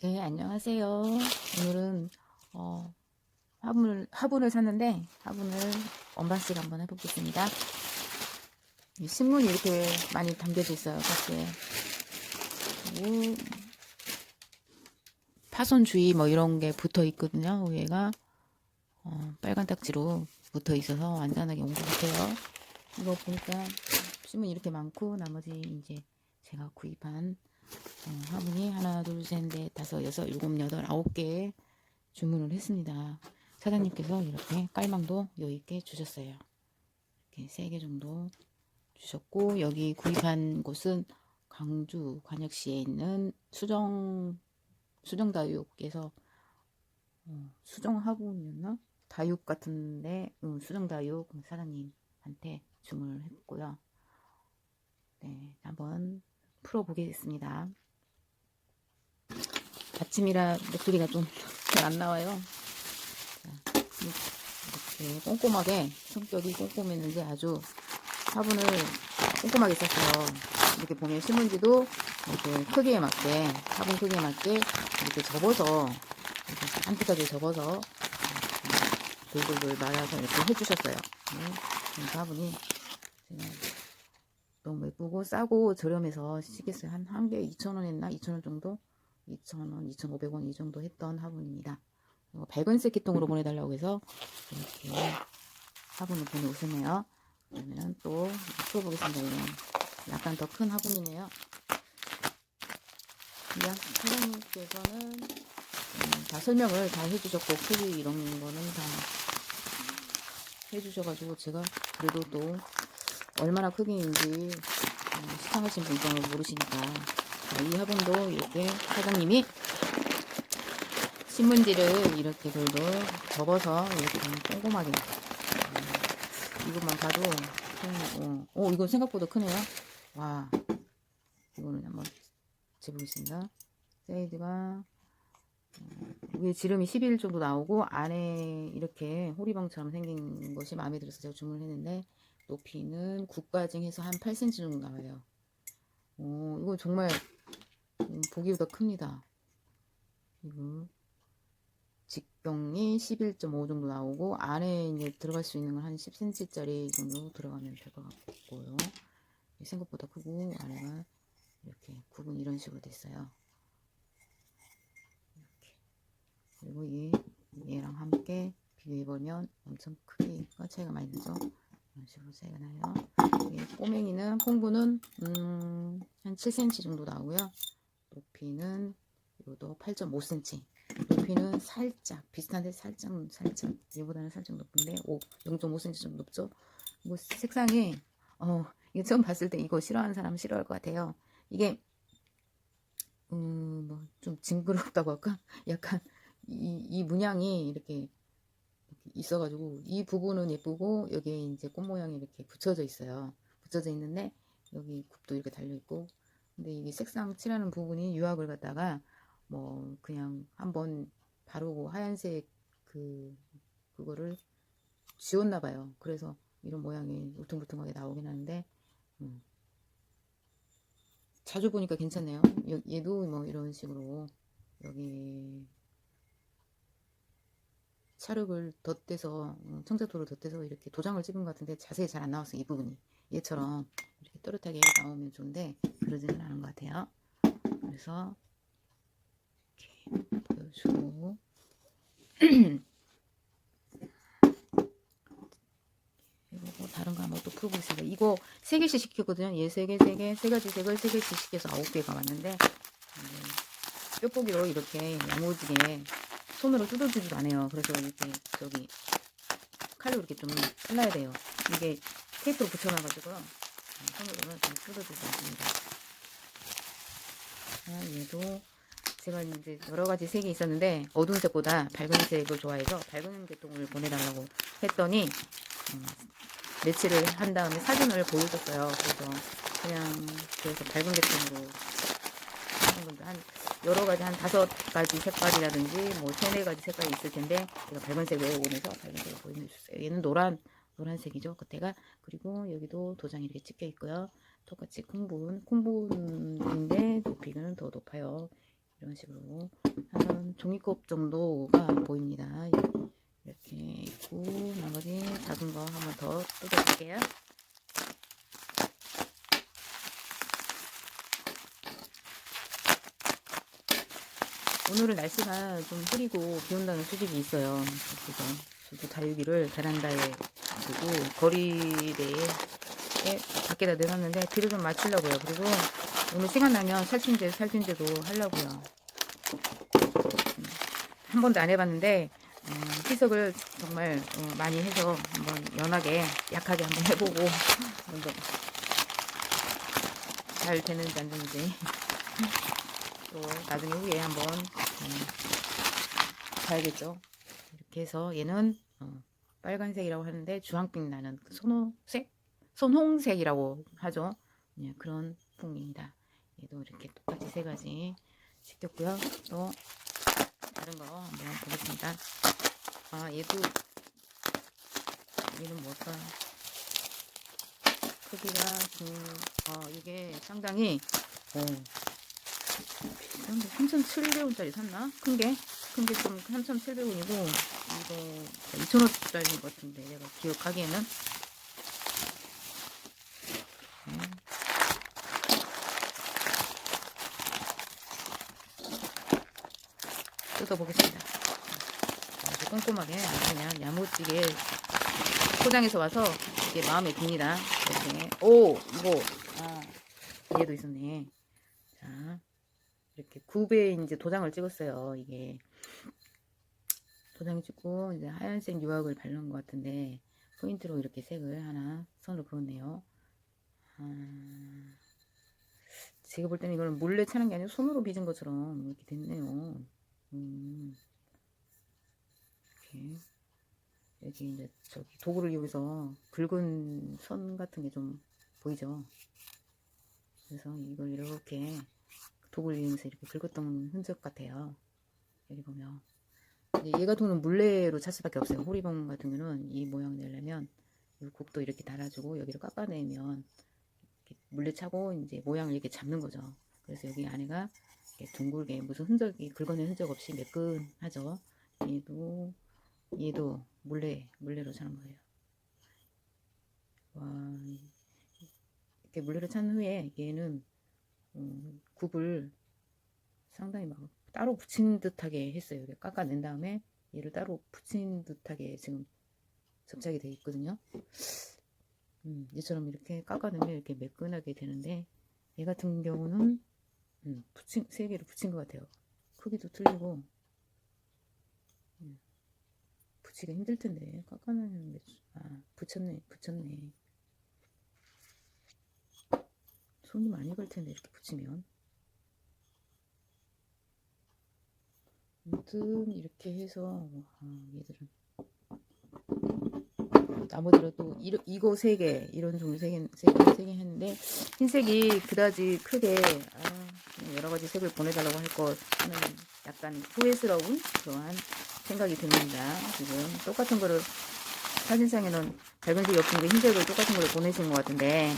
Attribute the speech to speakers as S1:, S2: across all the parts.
S1: 네, 안녕하세요. 오늘은 어, 화분을 화분을 샀는데 화분을 언박싱 한번 해보겠습니다. 이 신문이 이렇게 많이 담겨져 있어요, 밖에. 그리고 파손 주의 뭐 이런 게 붙어 있거든요. 위에가 어, 빨간 딱지로 붙어 있어서 안전하게 온 것 같아요. 이거 보니까 신문 이렇게 많고 나머지 이제 제가 구입한 어, 화분이 하나, 둘, 셋, 넷, 다섯, 여섯, 일곱, 여덟, 아홉 개 주문을 했습니다. 사장님께서 이렇게 깔망도 여유 있게 주셨어요. 이렇게 세 개 정도 주셨고 여기 구입한 곳은 광주 관역시에 있는 수정 수정다육에서 어, 수정 화분이었나? 다육 같은데 응, 수정다육 사장님한테 주문을 했고요. 네, 한번 풀어보겠습니다. 아침이라 목소리가 좀 잘 안 나와요. 자, 이렇게 꼼꼼하게 성격이 꼼꼼했는지 아주 화분을 꼼꼼하게 썼어요. 이렇게 보면 신문지도 이렇게 크기에 맞게 화분 크기에 맞게 이렇게 접어서 이렇게 한쪽까지 접어서 돌돌돌 말아서 이렇게 해주셨어요. 네, 화분이 제가 너무 예쁘고 싸고 저렴해서 시겠어요. 한 한 개 2,000원 했나? 2,000원 정도? 2,000원, 2,500원 이 정도 했던 화분입니다. 그리고 밝은 세키통으로 보내달라고 해서 이렇게 화분을 보내오셨네요. 그러면 또 풀어보겠습니다. 이건 약간 더 큰 화분이네요. 이 사장님께서는 음, 다 설명을 다 해주셨고 크기 이런 거는 다 해주셔가지고 제가 그래도 또 얼마나 크기인지 음, 시청하신 분들은 모르시니까 자, 이 화분도 이렇게 사장님이 신문지를 이렇게 돌돌 접어서 이렇게 꼼꼼하게. 음, 이것만 봐도 큰- 어, 어 이거 생각보다 크네요. 와 이거는 한번 재보겠습니다. 사이즈가 어, 위에 지름이 11 정도 나오고 안에 이렇게 호리방처럼 생긴 것이 마음에 들어서 제가 주문을 했는데 높이는 9까지 해서 한 8cm 정도 나와요. 오, 이거 정말 음, 보기보다 큽니다. 이거 직경이 11.5 정도 나오고 안에 이제 들어갈 수 있는 건 한 10cm짜리 정도 들어가면 될 것 같고요. 생각보다 크고 안에가 이렇게 구분이 이런 식으로 됐어요. 이렇게 그리고 이 얘랑 함께 비교해보면 엄청 크기가 차이가 많이 나죠. 이런 식으로 차이가 나요. 이 꼬맹이는 콩부는 음, 한 7cm 정도 나오고요. 높이는 이것도 8.5cm. 높이는 살짝 비슷한데 살짝 살짝 얘보다는 살짝 높은데 5, 0.5cm 정도 높죠. 이거 색상이 어 이게 처음 봤을 때 이거 싫어하는 사람 은 싫어할 것 같아요. 이게 음뭐 좀 징그럽다고 할까? 약간 이, 이 문양이 이렇게 있어가지고 이 부분은 예쁘고 여기에 이제 꽃 모양이 이렇게 붙여져 있어요. 붙여져 있는데 여기 굽도 이렇게 달려 있고 근데 이게 색상 칠하는 부분이 유학을 갖다가 뭐 그냥 한번 바르고 하얀색 그 그거를 지웠나 봐요. 그래서 이런 모양이 울퉁불퉁하게 나오긴 하는데 음. 자주 보니까 괜찮네요. 여- 얘도 뭐 이런 식으로 여기 찰흙을 덧대서 어, 청자도를 덧대서 이렇게 도장을 찍은 것 같은데 자세히 잘 안 나왔어요 이 부분이 얘처럼 이렇게 또렷하게 나오면 좋은데 그러지는 않은 것 같아요 그래서 이렇게 보여주고 그리고 다른 거 한번 또 풀어보겠습니다 이거 세 개씩 시켰거든요 얘 세 개 세 개 세 가지 색을 세 개씩 시켜서 아홉 개가 왔는데 음, 뼈보기로 이렇게 야무지게 손으로 뜯어주지도 않아요. 그래서 이렇게 저기 칼로 이렇게 좀 잘라야 돼요. 이게 테이프로 붙여놔가지고요. 음, 손으로는 좀 뜯어주지 않습니다. 아, 얘도 제가 이제 여러 가지 색이 있었는데 어두운 색보다 밝은 색을 좋아해서 밝은 계통을 보내달라고 했더니 음, 매치를 한 다음에 사진을 보여줬어요. 그래서 그냥 그래서 밝은 계통으로 한 여러 가지 한 다섯 가지 색깔이라든지 뭐 세네 가지 색깔이 있을 텐데 제가 밝은색 외워보면서 밝은색을 보여주셨어요. 얘는 노란 노란색이죠. 겉에가 그리고 여기도 도장이 이렇게 찍혀 있고요. 똑같이 콩분 콩분인데 높이는 더 높아요. 이런 식으로 한 종이컵 정도가 보입니다. 이렇게 있고 나머지 작은 거 한번 더 뜯어볼게요. 오늘은 날씨가 좀 흐리고 비 온다는 소식이 있어요. 그래서 저도 다육이를 베란다에 두고 거리대에 밖에다 내놨는데 비를 좀 맞추려고요. 그리고 오늘 시간 나면 살충제 살균제도 하려고요. 음, 한 번도 안 해봤는데 음, 희석을 정말 어, 많이 해서 한번 연하게 약하게 한번 해보고 한번 잘 되는지 안 되는지 또 나중에 후에 한번 음, 봐야겠죠. 이렇게 해서 얘는 어, 빨간색이라고 하는데 주황빛 나는 그 손호색, 손홍색이라고 하죠. 네, 그런 풍입니다. 얘도 이렇게 똑같이 세 가지 시켰고요. 또 다른 거 한번 보겠습니다. 아 얘도 얘는 뭘까? 크기가 음, 어, 이게 상당히 어, 3,700원짜리 샀나? 큰 게? 큰게좀 3,700원이고, 이거 2,000원짜리인 것 같은데, 내가 기억하기에는. 음. 뜯어보겠습니다. 아주 꼼꼼하게, 그냥 야무지게 포장해서 와서 이게 마음에 듭니다. 이렇게. 오! 이거, 아, 얘도 있었네. 자, 이렇게 굽에 이제 도장을 찍었어요. 이게 도장 찍고 이제 하얀색 유학을 바른 것 같은데 포인트로 이렇게 색을 하나 선으로 그었네요. 아, 제가 볼 때는 이거는 몰래 차는 게 아니고 손으로 빚은 것처럼 이렇게 됐네요. 음, 이렇게 여기 이제 저기 도구를 이용해서 굵은 선 같은 게 좀 보이죠. 그래서 이걸 이렇게 도구를 이용해서 이렇게 긁었던 흔적 같아요. 여기 보면. 이제 얘 같은 경우는 물레로 찰 수밖에 없어요. 호리봉 같은 경우는 이 모양 내려면 이 곡도 이렇게 달아주고 여기를 깎아내면 물레 차고 이제 모양을 이렇게 잡는 거죠. 그래서 여기 안에가 둥글게 무슨 흔적이 긁어낸 흔적 없이 매끈하죠. 얘도 얘도 물레 물레로 차는 거예요. 와 이렇게 물레로 찬 후에 얘는 음, 굽을 상당히 막 따로 붙인 듯하게 했어요. 이렇게 깎아낸 다음에 얘를 따로 붙인 듯하게 지금 접착이 되어 있거든요. 음, 얘처럼 이렇게 깎아내면 이렇게 매끈하게 되는데 얘 같은 경우는 음, 붙인 세 개를 붙인 것 같아요. 크기도 틀리고 음, 붙이기 힘들 텐데 깎아내는 게 아, 붙였네, 붙였네. 손이 많이 갈 텐데 이렇게 붙이면 아무튼 이렇게 해서 아, 얘들은 나머지로 또 이러, 이거 세 개 이런 종류 세개세개 했는데 흰색이 그다지 크게 아, 여러 가지 색을 보내달라고 할 것 하는 약간 후회스러운 그러한 생각이 듭니다. 지금 똑같은 거를 사진상에는 밝은색이 없은 게 흰색을 똑같은 거를 보내신 것 같은데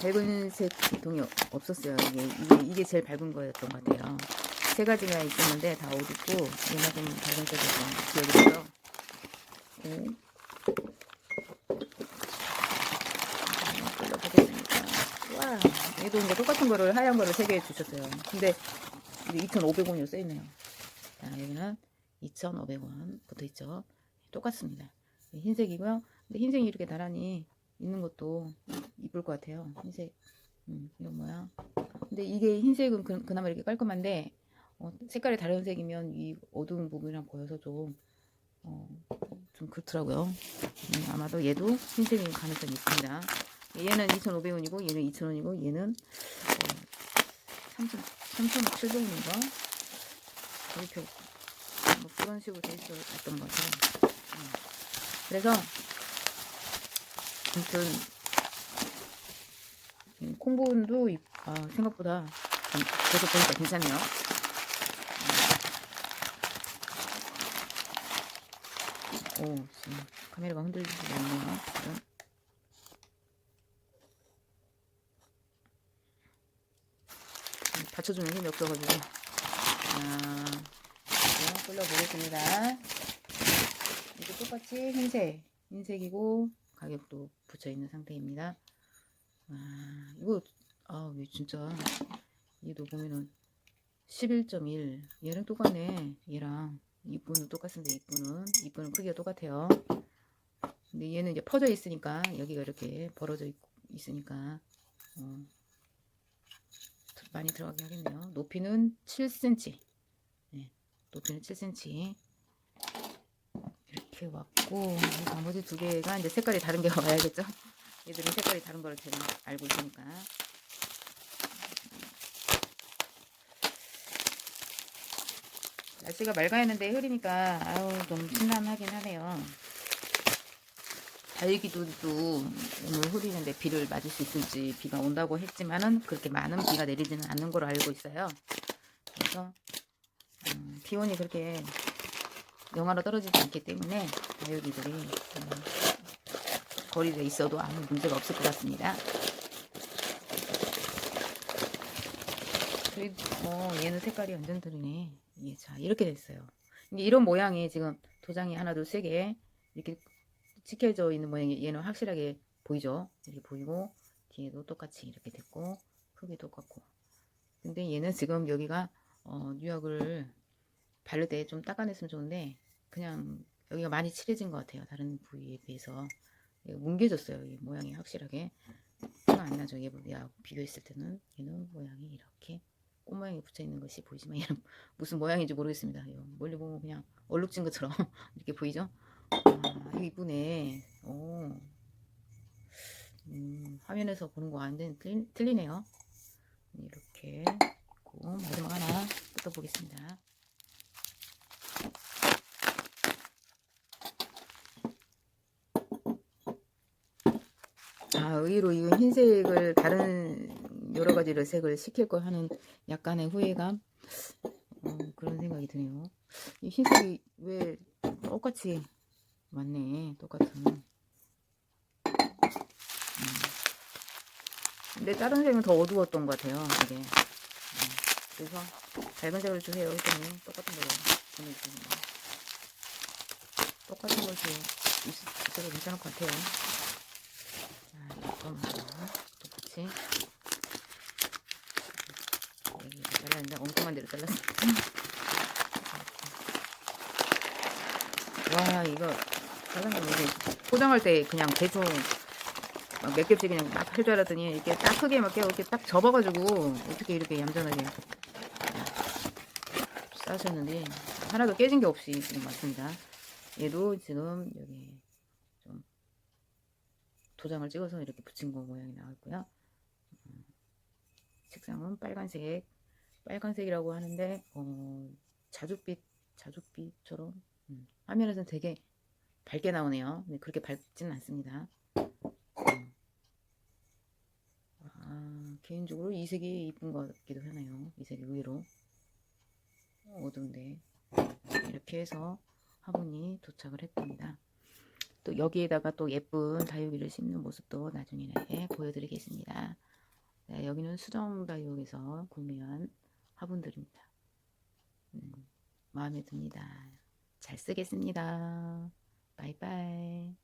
S1: 밝은 색 동이 없었어요. 이게, 이게, 이게 제일 밝은 거였던 것 같아요. 세 가지가 있었는데 다옷 입고 얘가 좀 밝은색이 좀 기억이 나요. 네. 와, 얘도 이제 똑같은 거를 하얀 거를 세개 주셨어요. 근데 이게 2,500원이로 써 있네요. 자, 여기는 2,500원 붙어 있죠. 똑같습니다. 흰색이고요. 근데 흰색이 이렇게 나란히 있는 것도 이쁠 것 같아요. 흰색. 음, 이거 뭐야? 근데 이게 흰색은 그, 그나마 이렇게 깔끔한데 어, 색깔이 다른 색이면 이 어두운 부분이랑 보여서 좀, 어, 좀 그렇더라고요. 음, 아마도 얘도 흰색인 가능성이 있습니다. 얘는 2,500원이고 얘는 2,000원이고 얘는 어, 3,700원인가? 이렇게 뭐 그런 식으로 돼 있었던 것 같아요. 음. 그래서 아무튼 음, 콩분도 아, 생각보다 좀 계속 보니까 괜찮네요. 오, 지금 카메라가 흔들리지 않네요. 지금. 받쳐주는 힘이 없어가지고 아, 이제 끓여보겠습니다. 이게 똑같이 흰색, 흰색이고 가격도 붙여있는 상태입니다. 아, 이거 아, 왜 진짜 얘도 보면은 11.1 얘랑 똑같네 얘랑 이분은 똑같은데 이분은 이분은 크기가 똑같아요. 근데 얘는 이제 퍼져 있으니까 여기가 이렇게 벌어져 있, 있으니까 어, 많이 들어가긴 하겠네요. 높이는 7cm. 네, 높이는 7cm. 이렇게 왔고 나머지 두 개가 이제 색깔이 다른 게 와야겠죠. 얘들은 색깔이 다른 걸 제가 알고 있으니까. 날씨가 맑아했는데 흐리니까 아우 좀 심란하긴 하네요. 다육이들도 오늘 흐리는데 비를 맞을 수 있을지 비가 온다고 했지만은 그렇게 많은 비가 내리지는 않는 걸로 알고 있어요. 그래서 음, 기온이 그렇게 영하로 떨어지지 않기 때문에 다육이들이 음, 거리에 있어도 아무 문제가 없을 것 같습니다. 그리고 어, 얘는 색깔이 완전 다르네. 이게 자 이렇게 됐어요. 이런 모양이 지금 도장이 하나 둘 세 개 이렇게 찍혀져 있는 모양이 얘는 확실하게 보이죠? 이렇게 보이고 뒤에도 똑같이 이렇게 됐고 크기 똑같고 근데 얘는 지금 여기가 어, 뉴욕을 바를 때 좀 닦아냈으면 좋은데 그냥 여기가 많이 칠해진 것 같아요. 다른 부위에 비해서 뭉개졌어요. 이 모양이 확실하게 티가 안 나죠. 얘하고 비교했을 때는 얘는 모양이 이렇게 꽃 모양이 붙여 있는 것이 보이지만 얘는 무슨 모양인지 모르겠습니다. 멀리 보면 그냥 얼룩진 것처럼 이렇게 보이죠? 아, 이쁘네. 오. 음, 화면에서 보는 거 완전 틀리, 틀리네요. 이렇게 있고 마지막 하나 뜯어 보겠습니다. 아, 의외로 이 흰색을 다른 여러 가지 를 색을 시킬 거 하는 약간의 후회감 어, 그런 생각이 드네요. 이 흰색이 왜 똑같이 맞네, 똑같은. 음. 근데 다른 색은 더 어두웠던 것 같아요, 이게. 음. 그래서 밝은 색을 주세요 했더니 똑같은 걸로 보내주습니다 똑같은 걸 주, 있어도 괜찮을 것 같아요. 자, 잠깐만요. 똑같이. 여기 잘랐는데 엉뚱한 데로 잘랐습니다. 와 이거 잘란 거 이게 포장할 때 그냥 대충 막몇 겹씩 그냥 막 할 줄 알았더니 이렇게 딱 크게 막 이렇게 딱 접어가지고 어떻게 이렇게 얌전하게 싸셨는데 하나도 깨진 게 없이 지금 맞습니다. 얘도 지금 여기 좀 도장을 찍어서 이렇게 붙인 거 모양이 나왔고요. 음, 색상은 빨간색, 빨간색이라고 하는데 어, 자줏빛, 자줏빛처럼 음, 화면에서는 되게 밝게 나오네요. 근데 그렇게 밝지는 않습니다. 음. 아, 개인적으로 이 색이 이쁜 것 같기도 하네요. 이 색이 의외로 어두운데 이렇게 해서 화분이 도착을 했답니다. 또 여기에다가 또 예쁜 다육이를 심는 모습도 나중에 보여드리겠습니다. 네, 여기는 수정 다육에서 구매한 화분들입니다. 음, 마음에 듭니다. 잘 쓰겠습니다. 바이바이.